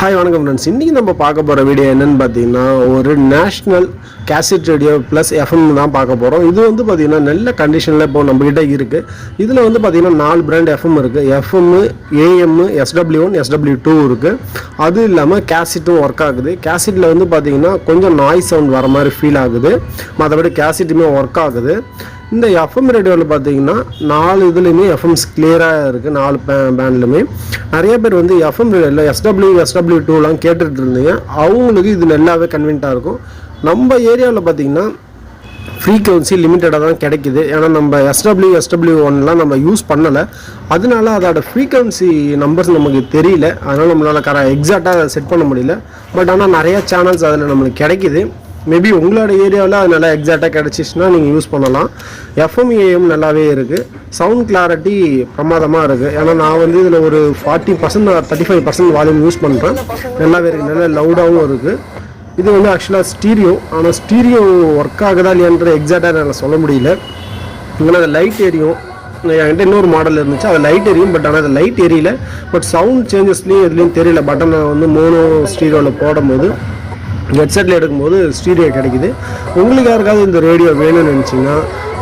Hi வணக்கம் friends இன்றைக்கி நம்ம பார்க்க போகிற வீடியோ என்னன்னு பார்த்தீங்கன்னா ஒரு national cassette radio plus FM தான் பார்க்க போகிறோம் இது வந்து பார்த்திங்கன்னா நல்ல கண்டிஷனில் இப்போ நம்மக்கிட்ட இருக்குது இதில் வந்து பார்த்திங்கன்னா நாலு பிராண்ட் எஃப்எம் இருக்குது FM AM SW one SW two இருக்குது அது இல்லாமல் கேசட்டும் ஒர்க் ஆகுது. கேசட்டில் வந்து பார்த்தீங்கன்னா கொஞ்சம் நாய்ஸ் சவுண்ட் வர மாதிரி ஃபீல் ஆகுது. மற்றபடி கேசட்டுமே ஒர்க் ஆகுது. இந்த எஃப்எம் ரேடியோவில் பார்த்தீங்கன்னா நாலு இதுலேயுமே எஃப்எம்ஸ் கிளியராக இருக்குது நாலு பே பேண்ட்லையுமே நிறைய பேர் வந்து எஃப்எம் ரேடியோவில் எஸ்டபிள்யூ எஸ்டபிள்யூ டூலாம் கேட்டுட்டு இருந்தீங்க. அவங்களுக்கு இது நல்லாவே கன்வீன்டாக இருக்கும். நம்ம ஏரியாவில் பார்த்தீங்கன்னா ஃப்ரீக்வன்சி லிமிட்டடாக தான் கிடைக்குது. ஏன்னா நம்ம எஸ்டபிள்யூ எஸ்டபிள்யூ ஒன்லாம் நம்ம யூஸ் பண்ணலை. அதனால அதோட ஃப்ரீக்வன்சி நம்பர்ஸ் நமக்கு தெரியல. அதனால் நம்மளால் கர எக்ஸாக்டாக செட் பண்ண முடியல. பட் ஆனால் நிறையா சேனல்ஸ் அதில் நம்மளுக்கு கிடைக்கிது. மேபி உங்களோட ஏரியாவில் அது நல்லா எக்ஸாக்டாக கிடச்சிச்சுன்னா நீங்கள் யூஸ் பண்ணலாம். எஃப்எம் ஏஎம் நல்லாவே இருக்குது சவுண்ட் கிளாரிட்டி பிரமாதமாக இருக்குது ஏன்னா நான் வந்து இதில் ஒரு forty percent thirty five percent volume use பண்ணுறேன் நல்லாவே இருக்குது நல்லா லவுடாகவும் இருக்குது இது வந்து ஆக்சுவலாக ஸ்டீரியோ ஆனால் ஸ்டீரியோ ஒர்க் ஆகுதா இல்லையான்ற எக்ஸாக்டாக என்னால் சொல்ல முடியல. இங்கே அது லைட் எரியும் என்கிட்ட இன்னொரு மாடல் இருந்துச்சு. அது லைட் எரியும் பட் ஆனால் அது லைட் எரியல பட் சவுண்ட் சேஞ்சஸ்லேயும் எதுலேயும் தெரியல. பட்டனை வந்து மோனோ ஸ்டீரியோவில் போடும்போது ஹெட்செட்டில் எடுக்கும்போது ஸ்டீரியோ கிடைக்குது. உங்களுக்கு யாருக்காவது இந்த ரேடியோ வேணும்னு நினச்சிங்கன்னா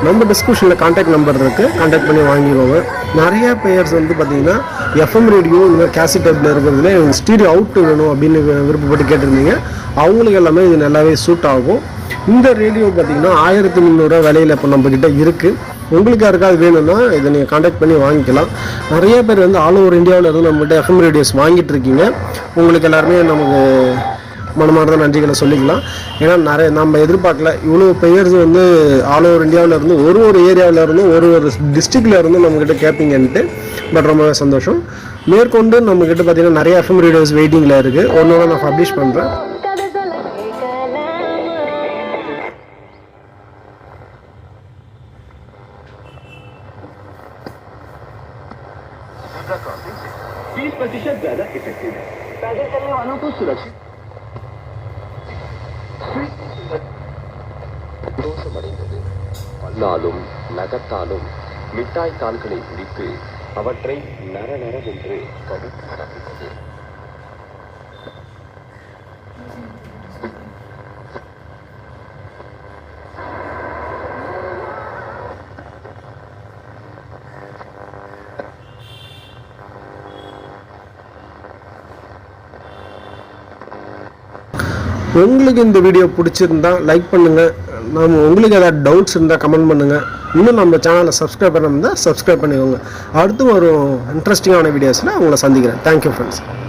நம்ம டிஸ்கிரிப்ஷனில் காண்டாக்ட் நம்பர் இருக்குது காண்டாக்ட் பண்ணி வாங்கிக்கோங்க. நிறையா பேர்ஸ் வந்து பார்த்திங்கன்னா எஃப்எம் ரேடியோ இந்த மாதிரி கேசட் டைப்பில் இருக்கிறதுல எனக்கு ஸ்டீரியோ அவுட் வேணும் அப்படின்னு விருப்பப்பட்டு கேட்டிருந்தீங்க. அவங்களுக்கு எல்லாமே இது நல்லாவே சூட் ஆகும். இந்த ரேடியோ பார்த்தீங்கன்னா ஆயிரத்தி முந்நூறுரூவா விலையில் இப்போ நம்மக்கிட்ட இருக்குது உங்களுக்கு யாருக்காவது வேணும்னா இதை நீங்கள் காண்டாக்ட் பண்ணி வாங்கிக்கலாம். நிறைய பேர் வந்து ஆல் ஓவர் இந்தியாவில் இருந்து நம்மகிட்ட எஃப்எம் ரேடியோஸ் வாங்கிட்டு இருக்கீங்க. உங்களுக்கு எல்லாருமே நமக்கு மனமார்ந்த நன்றிகளை சொல்லிக்கலாம் ஏன்னா நிறைய நம்ம எதிர்பார்க்கல இவ்வளோ பெயர்ஸ் வந்து ஆல் ஓவர் இந்தியாவில் இருந்து ஒரு ஒரு ஏரியாவில் இருந்து ஒரு ஒரு டிஸ்ட்ரிக்டில் இருந்து நம்மக்கிட்ட கேட்பீங்கன்ட்டு பட் ரொம்பவே சந்தோஷம் மேற்கொண்டு நம்மக்கிட்ட பார்த்தீங்கன்னா நிறைய எஃப்எம் ரேடியோஸ் வெயிட்டிங்கில் இருக்குது ஒன்று ஒன்று நான் பப்ளிஷ் பண்ணுறேன் कद सलग कलाम तीस प्रतिशत ज्यादा इफेक्टिव है पैदल चलने वालों को सुरक्षित சந்தோஷமடைந்தது. பல்லாலும் நகத்தாலும் மிட்டாய் கால்களை பிடித்து அவற்றை நர நரவென்று கடித்து ஆரம்பித்தது உங்களுக்கு இந்த வீடியோ பிடிச்சிருந்தா லைக் பண்ணுங்கள் நம்ம உங்களுக்கு ஏதாவது டவுட்ஸ் இருந்தால் கமெண்ட் பண்ணுங்கள் இன்னும் நம்ம சேனலை சப்ஸ்கிரைப் பண்ணாமல் இருந்தால் சப்ஸ்கிரைப் பண்ணிக்கோங்க. அடுத்து ஒரு இன்ட்ரெஸ்டிங்கான வீடியோஸில் உங்களை சந்திக்கிறேன். Thank you friends